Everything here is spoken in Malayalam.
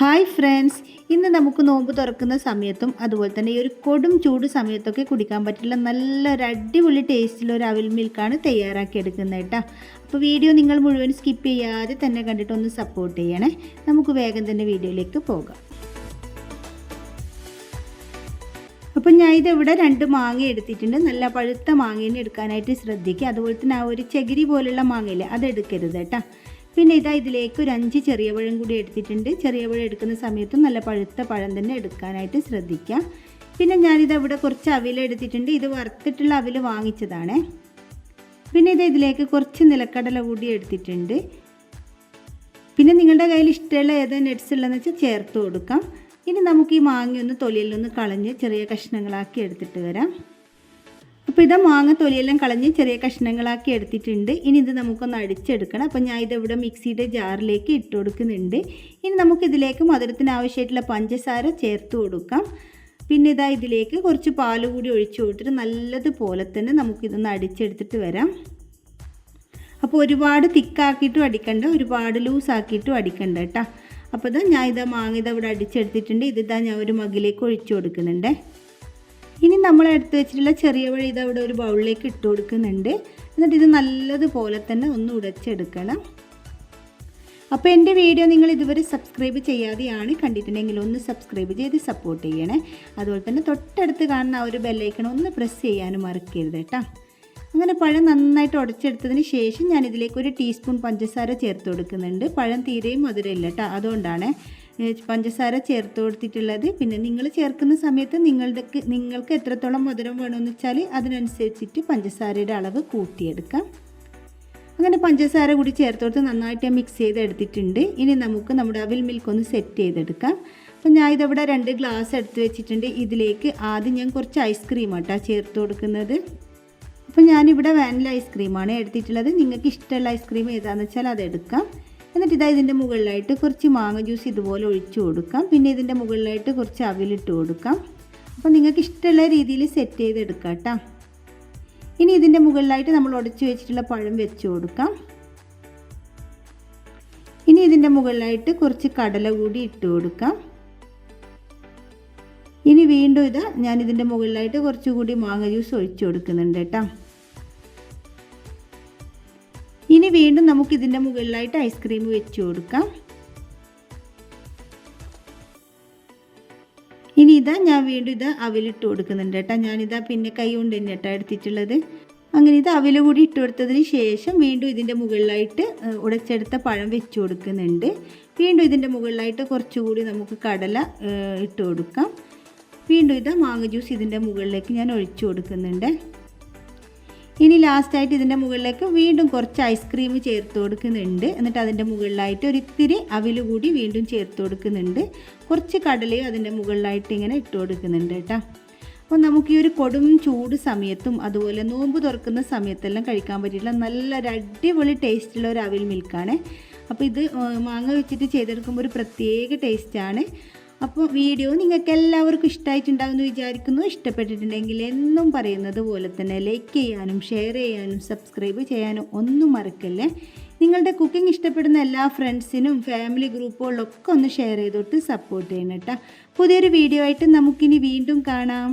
ഹായ് ഫ്രണ്ട്സ് ഇന്ന് നമുക്ക് നോമ്പ് തുറക്കുന്ന സമയത്തും അതുപോലെ തന്നെ ഈ ഒരു കൊടും ചൂട് സമയത്തൊക്കെ കുടിക്കാൻ പറ്റില്ല നല്ലൊരു അടിപൊളി ടേസ്റ്റിലുള്ള ഒരു അവിൽ മിൽക്കാണ് തയ്യാറാക്കി എടുക്കുന്നത് കേട്ടോ. അപ്പോൾ വീഡിയോ നിങ്ങൾ മുഴുവൻ സ്കിപ്പ് ചെയ്യാതെ തന്നെ കണ്ടിട്ട് ഒന്ന് സപ്പോർട്ട് ചെയ്യണേ. നമുക്ക് വേഗം തന്നെ വീഡിയോയിലേക്ക് പോകാം. അപ്പം ഞാൻ ഇതിവിടെ രണ്ട് മാങ്ങ എടുത്തിട്ടുണ്ട്. നല്ല പഴുത്ത മാങ്ങേനെ എടുക്കാനായിട്ട് ശ്രദ്ധിക്കുക. അതുപോലെ തന്നെ ആ ഒരു ചകിരി പോലുള്ള മാങ്ങയില്ലേ അത് എടുക്കരുത് കേട്ടോ. പിന്നെ ഇതാ ഇതിലേക്ക് ഒരു അഞ്ച് ചെറിയ പഴം കൂടി എടുത്തിട്ടുണ്ട്. ചെറിയ പഴം എടുക്കുന്ന സമയത്ത് നല്ല പഴുത്ത പഴം തന്നെ എടുക്കാനായിട്ട് ശ്രദ്ധിക്കാം പിന്നെ ഞാനിത് ഇവിടെ കുറച്ച് അവിൽ എടുത്തിട്ടുണ്ട്. ഇത് വറുത്തിട്ടുള്ള അവിൽ വാങ്ങിച്ചതാണ്. പിന്നെ ഇത് ഇതിലേക്ക് കുറച്ച് നിലക്കടല കൂടി എടുത്തിട്ടുണ്ട്. പിന്നെ നിങ്ങളുടെ കയ്യിൽ ഇഷ്ടമുള്ള ഏത് നട്ട്സ് ഉള്ളതെന്ന് വെച്ചാൽ ചേർത്ത് കൊടുക്കാം. ഇനി നമുക്ക് ഈ മാങ്ങ ഒന്ന് തൊലിയിൽ നിന്ന് കളഞ്ഞ് ചെറിയ കഷ്ണങ്ങളാക്കി എടുത്തിട്ട് വരാം. അപ്പോൾ ഇത് മാങ്ങ തൊലിയെല്ലാം കളഞ്ഞ് ചെറിയ കഷ്ണങ്ങളാക്കി എടുത്തിട്ടുണ്ട്. ഇനി ഇത് നമുക്കൊന്ന് അടിച്ചെടുക്കണം. അപ്പോൾ ഞാൻ ഇതിവിടെ മിക്സിയുടെ ജാറിലേക്ക് ഇട്ട് കൊടുക്കുന്നുണ്ട്. ഇനി നമുക്കിതിലേക്ക് മധുരത്തിന് ആവശ്യമായിട്ടുള്ള പഞ്ചസാര ചേർത്ത് കൊടുക്കാം. പിന്നെ ഇതാ ഇതിലേക്ക് കുറച്ച് പാൽ കൂടി ഒഴിച്ചു കൊടുത്തിട്ട് നല്ലതുപോലെ തന്നെ നമുക്കിതൊന്ന് അടിച്ചെടുത്തിട്ട് വരാം. അപ്പോൾ ഒരുപാട് തിക്കാക്കിയിട്ടും അടിക്കണ്ട ഒരുപാട് ലൂസാക്കിയിട്ടും അടിക്കണ്ട കേട്ടോ. അപ്പോൾ ഇതാ ഞാൻ ഇതാ മാങ്ങ ഇതാ ഇവിടെ അടിച്ചെടുത്തിട്ടുണ്ട്. ഇതിതാ ഞാൻ ഒരു മകിലേക്ക് ഒഴിച്ചു കൊടുക്കുന്നുണ്ട്. ഇനി നമ്മൾ എടുത്ത് വെച്ചിട്ടുള്ള ചെറിയ വഴി ഇത് അവിടെ ഒരു ബൗളിലേക്ക് ഇട്ട് കൊടുക്കുന്നുണ്ട്. എന്നിട്ട് ഇത് നല്ലതുപോലെ തന്നെ ഒന്ന് ഉടച്ചെടുക്കണം. അപ്പോൾ എന്റെ വീഡിയോ നിങ്ങൾ ഇതുവരെ സബ്സ്ക്രൈബ് ചെയ്യാതെയാണ് കണ്ടിട്ടുണ്ടെങ്കിൽ ഒന്ന് സബ്സ്ക്രൈബ് ചെയ്ത് സപ്പോർട്ട് ചെയ്യണേ. അതുപോലെ തന്നെ തൊട്ടടുത്ത് കാണുന്ന ആ ഒരു ബെല്ലൈക്കൺ ഒന്ന് പ്രസ് ചെയ്യാനും മറക്കരുത് കേട്ടോ. അങ്ങനെ പഴം നന്നായിട്ട് ഉടച്ചെടുത്തതിന് ശേഷം ഞാൻ ഇതിലേക്ക് ഒരു ടീസ്പൂൺ പഞ്ചസാര ചേർത്ത് കൊടുക്കുന്നുണ്ട്. പഴം തീരെയും മധുരമില്ല കേട്ടോ. അതുകൊണ്ടാണ് പഞ്ചസാര ചേർത്ത് കൊടുത്തിട്ടുള്ളത്. പിന്നെ നിങ്ങൾ ചേർക്കുന്ന സമയത്ത് നിങ്ങളുടെ നിങ്ങൾക്ക് എത്രത്തോളം മധുരം വേണമെന്ന് വെച്ചാൽ അതിനനുസരിച്ചിട്ട് പഞ്ചസാരയുടെ അളവ് കൂട്ടിയെടുക്കാം. അങ്ങനെ പഞ്ചസാര കൂടി ചേർത്ത് കൊടുത്ത് നന്നായിട്ട് മിക്സ് ചെയ്ത് എടുത്തിട്ടുണ്ട് ഇനി നമുക്ക് നമ്മുടെ അവിൽ മിൽക്ക് ഒന്ന് സെറ്റ് ചെയ്തെടുക്കാം. അപ്പം ഞാൻ ഇതവിടെ രണ്ട് ഗ്ലാസ് എടുത്ത് വെച്ചിട്ടുണ്ട്. ഇതിലേക്ക് ആദ്യം ഞാൻ കുറച്ച് ഐസ്ക്രീം ആട്ടാ ചേർത്ത് കൊടുക്കുന്നത്. അപ്പോൾ ഞാനിവിടെ വാനില ഐസ്ക്രീമാണ് എടുത്തിട്ടുള്ളത്. നിങ്ങൾക്ക് ഇഷ്ടമുള്ള ഐസ്ക്രീം ഏതാണെന്ന് വെച്ചാൽ അത് എടുക്കാം എന്നിട്ട് ഇതാ ഇതിന്റെ മുകളിലായിട്ട് കുറച്ച് മാങ്ങ ജ്യൂസ് ഇതുപോലെ ഒഴിച്ചു കൊടുക്കാം. പിന്നെ ഇതിന്റെ മുകളിലായിട്ട് കുറച്ച് അവിലിട്ട് കൊടുക്കാം. അപ്പോൾ നിങ്ങൾക്ക് ഇഷ്ടമുള്ള രീതിയിൽ സെറ്റ് ചെയ്തെടുക്കാം കേട്ടോ. ഇനി ഇതിന്റെ മുകളിലായിട്ട് നമ്മൾ ഉടച്ചു വെച്ചിട്ടുള്ള പഴം വെച്ച് കൊടുക്കാം. ഇനി ഇതിന്റെ മുകളിലായിട്ട് കുറച്ച് കടല കൂടി ഇട്ട് കൊടുക്കാം. ഇനി വീണ്ടും ഇത് ഞാൻ ഇതിന്റെ മുകളിലായിട്ട് കുറച്ചുകൂടി മാങ്ങ ജ്യൂസ് ഒഴിച്ചു കൊടുക്കുന്നുണ്ട് കേട്ടോ. ഇനി വീണ്ടും നമുക്ക് ഇതിന്റെ മുകളിലായിട്ട് ഐസ്ക്രീം വെച്ച് കൊടുക്കാം. ഇനി ഇതാ ഞാൻ വീണ്ടും ഇത് അവിലിട്ട് കൊടുക്കുന്നുണ്ട് കേട്ടോ. ഞാനിതാ പിന്നെ കൈ കൊണ്ട് തന്നെ കേട്ടോ എടുത്തിട്ടുള്ളത്. അങ്ങനെ ഇത് അവിൽ കൂടി ഇട്ട് കൊടുത്തതിന് ശേഷം വീണ്ടും ഇതിന്റെ മുകളിലായിട്ട് ഉടച്ചെടുത്ത പഴം വെച്ച് കൊടുക്കുന്നുണ്ട്. വീണ്ടും ഇതിന്റെ മുകളിലായിട്ട് കുറച്ചുകൂടി നമുക്ക് കടല ഇട്ട് കൊടുക്കാം. വീണ്ടും ഇത് മാങ്ങ ജ്യൂസ് ഇതിന്റെ മുകളിലേക്ക് ഞാൻ ഒഴിച്ചു കൊടുക്കുന്നുണ്ട്. ഇനി ലാസ്റ്റായിട്ട് ഇതിന്റെ മുകളിലേക്ക് വീണ്ടും കുറച്ച് ഐസ്ക്രീം ചേർത്ത് കൊടുക്കുന്നുണ്ട്. എന്നിട്ട് അതിന്റെ മുകളിലായിട്ട് ഒരു ഇത്തിരി അവിൽ കൂടി വീണ്ടും ചേർത്ത് കൊടുക്കുന്നുണ്ട്. കുറച്ച് കടലയും അതിന്റെ മുകളിലായിട്ട് ഇങ്ങനെ ഇട്ട് കൊടുക്കുന്നുണ്ട് കേട്ടോ. അപ്പോൾ നമുക്ക് ഈ ഒരു കൊടും ചൂട് സമയത്തും അതുപോലെ നോമ്പ് തുറക്കുന്ന സമയത്തെല്ലാം കഴിക്കാൻ പറ്റിയിട്ടുള്ള നല്ലൊരു അടിപൊളി ടേസ്റ്റുള്ള ഒരു അവിൽ മിൽക്കാണ് അപ്പോൾ ഇത് മാങ്ങ വെച്ചിട്ട് ചെയ്തെടുക്കുമ്പോൾ ഒരു പ്രത്യേക ടേസ്റ്റാണ് അപ്പോൾ വീഡിയോ നിങ്ങൾക്ക് എല്ലാവർക്കും ഇഷ്ടമായിട്ടുണ്ടാകുമെന്ന് വിചാരിക്കുന്നു. ഇഷ്ടപ്പെട്ടിട്ടുണ്ടെങ്കിൽ എന്നും പറയുന്നത് പോലെ തന്നെ ലൈക്ക് ചെയ്യാനും ഷെയർ ചെയ്യാനും സബ്സ്ക്രൈബ് ചെയ്യാനും ഒന്നും മറക്കല്ലേ? നിങ്ങളുടെ കുക്കിംഗ് ഇഷ്ടപ്പെടുന്ന എല്ലാ ഫ്രണ്ട്സിനും ഫാമിലി ഗ്രൂപ്പുകളിലൊക്കെ ഒന്ന് ഷെയർ ചെയ്തോട്ട് സപ്പോർട്ട് ചെയ്യണം കേട്ടോ. പുതിയൊരു വീഡിയോ ആയിട്ട് നമുക്കിനി വീണ്ടും കാണാം.